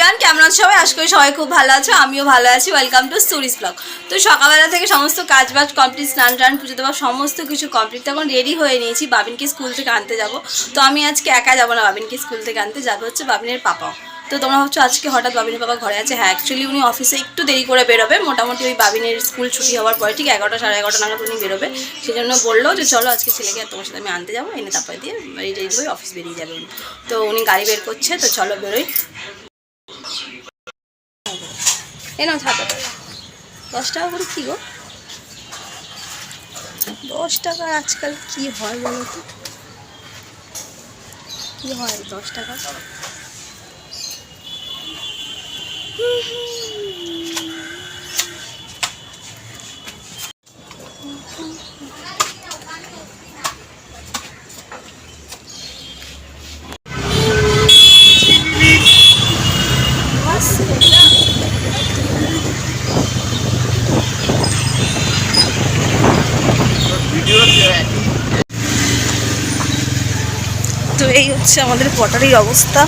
Everyone কেমন আছো সবাই? আশা করি সবাই খুব ভালো আছো। আমিও ভালো আছি। ওয়েলকাম টু স্টোরিজ ব্লগ তো সকালবেলা থেকে সমস্ত কাজ বাজ কমপ্লিট স্নান টান, পুজো দেওয়া, সমস্ত কিছু কমপ্লিট তখন রেডি হয়ে নিয়েছি বাবিনকে স্কুল থেকে আনতে যাব। তো আমি আজকে একা যাব না বাবিনকে স্কুল থেকে আনতে। যাব হচ্ছে বাবিনের পাপাও। তো তোমরা ভাবছ আজকে হঠাৎ বাবিনের বাবা ঘরে আছে? হ্যাঁ অ্যাকচুয়ালি উনি অফিসে একটু দেরি করে বেরোবে। মোটামুটি ওই বাবিনের স্কুল ছুটি হওয়ার পরে ঠিক এগারোটা, সাড়ে এগারোটা নাগাদ উনি বেরোবে। সেই জন্য বলল যে, চলো আজকে ছেলেকে তোমার সাথে আমি আনতে যাব। এনে তারপরে দিয়ে রেডি হয়ে অফিস বেরিয়ে যাবে তো উনি গাড়ি বের করছে। তো চলো বেরোই। এ নাও ছাতা দশ টাকা করে কী গো? দশ টাকা আজকাল কি হয় বলো তো? কী হয় দশ টাকা? তো এই হচ্ছে আমাদের পটারির অবস্থা।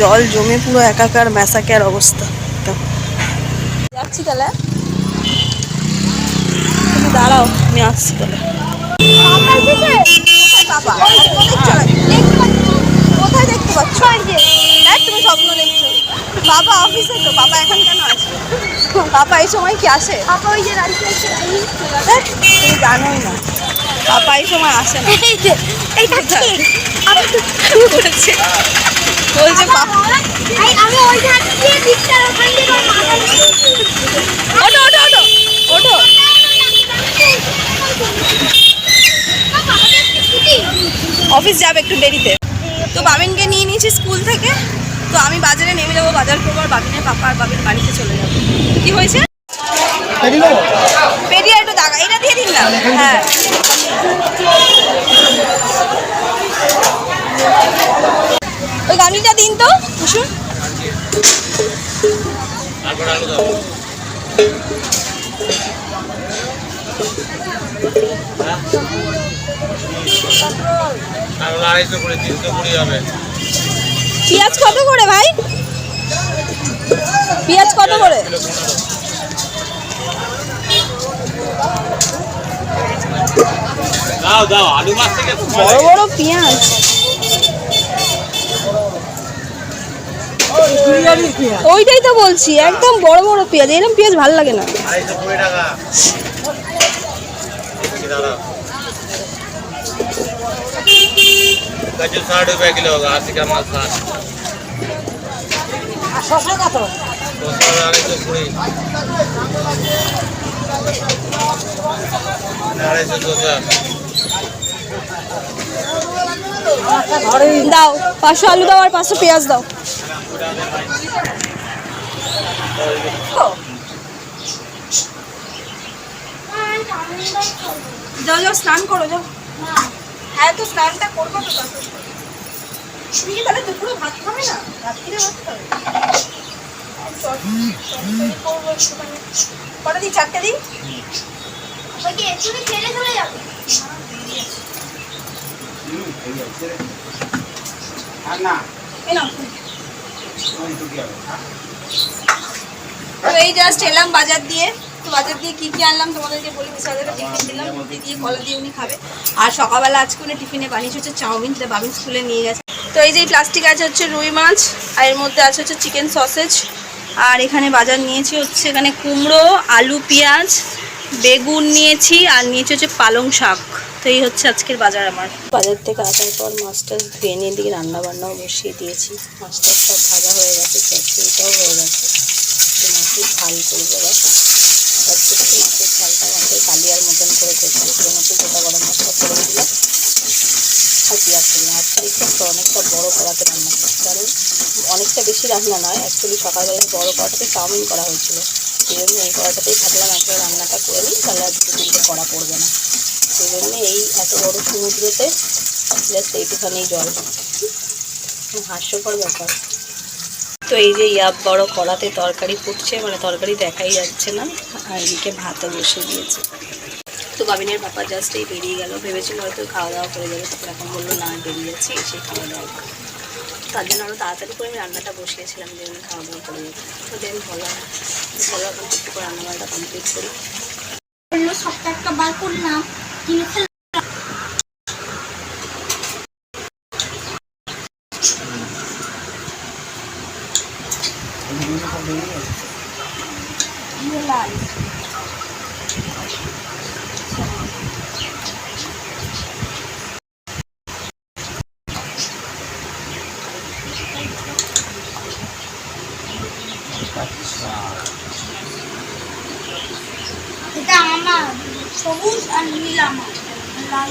জল জমে পুরো একাকার ম্যাসাকার অবস্থা। যাচ্ছি তাহলে। তুমি দাঁড়াও আমি আসছি তাহলে। বাবা কোথায় দেখতে পাচ্ছ? হ্যাঁ তুমি স্বপ্ন দেখছ। বাবা অফিসে তো বাবা এখন কেন আসবে? বাবা এই সময় কি আসে? আপা ওই যে তুমি জানোই না। এই সময় আসে না। এইটা বলছে। ওঠো ওঠো ওঠো ওঠো। অফিস যাবে একটু দেরিতে। তো বাবিনকে নিয়ে নিয়েছি স্কুল থেকে। তো আমি বাজারে নেমে যাব বাজার করব আর বাবিনের পাপা আর বাবিন বাড়িতে চলে যাব। কি হয়েছে? পেরিয়ে একটু দাগা। এটা দিয়ে হ্যাঁ। ওই গামলিটা দিন তো কুসুম আড়াইশো করে তিনশো কুড়ি হবে পেঁয়াজ কত করে ভাই? পেঁয়াজ কত করে? দাও দাও আলু মাছ থেকে বড় বড় পেঁয়াজ ওইটাই তো বলছি একদম বড় বড় পেঁয়াজ এরকম পেঁয়াজ ভালো লাগে না আড়াইশো কুড়ি টাকা देखिए दादा कच्चू साठ रुपये किलो होगा अस्सी का माल साठ दो सौ अढ़ाई सौ कुड़ी अढ़ाई सौ दो सौ দাও পাঁচশো আলু দাও আর পাঁচশো পেঁয়াজ দাও। যাও যাও স্নান করো যাও। হ্যাঁ তো স্নানটা করব তো তুমি কি তাহলে দুপুরে ভাত খাবে না? রাত্রিরে ভাত খাবে? করব একটুখানি। কটা দিই চারটে এক্ষুনি ছেড়ে চলে যাবে। তো এই জাস্ট এলাম বাজার দিয়ে। তো বাজার দিয়ে কি কি আনলাম তোমাদেরকে বলি বিশালকে টিফিন দিলাম রুটি দিয়ে কলা দিয়ে উনি খাবে। আর সকালবেলা আজকে উনি টিফিনে বানিয়েছে, হচ্ছে চাউমিন, যেটা বাবিন স্কুলে নিয়ে গেছে। তো এই যে প্লাস্টিক আছে হচ্ছে রুই মাছ, আর এর মধ্যে আছে হচ্ছে চিকেন সসেজ আর এখানে বাজার নিয়েছি হচ্ছে এখানে কুমড়ো, আলু, পেঁয়াজ, বেগুন নিয়েছি, আর নিয়েছি হচ্ছে পালং শাক। তো এই হচ্ছে আজকের বাজার আমার। বাজার থেকে আসার পর মাছটা ধুয়ে নিয়ে দিকে রান্না বান্নাও বসিয়ে দিয়েছি। মাছটা সব ভাজা হয়ে গেছে, চচ্চড়িটাও হয়ে গেছে। তো মাছের ঝাল করব এবার। থেকে মাছের ঝালটা মাছের কালিয়ার মতন করে করছি, সেজন্য একটু গোটা গরম মশলা করে দিলাম আর পেঁয়াজ দিলাম। আজকে একটু অনেকটা বড় কড়াতে রান্না কারণ অনেকটা বেশি রান্না নয় অ্যাকচুয়ালি সকালবেলা বড় কড়াটাতে চাউমিন করা হয়েছিল। সেই জন্য এই কড়াটাতেই ভাবলাম একবার রান্নাটা করে নিই, তাহলে আর দুটো তিনটে কড়া পড়বে না। সেই জন্য এই এত বড় সমুদ্রতে জাস্ট এইটুখানি জল। হাস্যকর ব্যাপার। তো এই যে ইয়াব বড় কড়াতে তরকারি ফুটছে মানে তরকারি দেখাই যাচ্ছে না, আর এদিকে ভাতও বসে দিয়েছে। তো বাবিনের পাপা জাস্ট এই বেরিয়ে গেল, ভেবেছিল হয়তো খাওয়া দাওয়া করে যাবে তারপর এখন বলল, না বেরিয়ে যাচ্ছি, এসে খাওয়া দাওয়া। তার জন্য আমরা তাড়াতাড়ি করে আমি রান্নাটা বসিয়েছিলাম, যে আমি খাওয়া দাওয়া করে নেব তো দেন ভালো ভালো রকম একটু করে রান্না বান্নাটা কমপ্লিট করি। সপ্তাহ একটা বার করলাম। কিনে ফেললাম লাল এটা আমার সবুজ আর নীল আমার লাল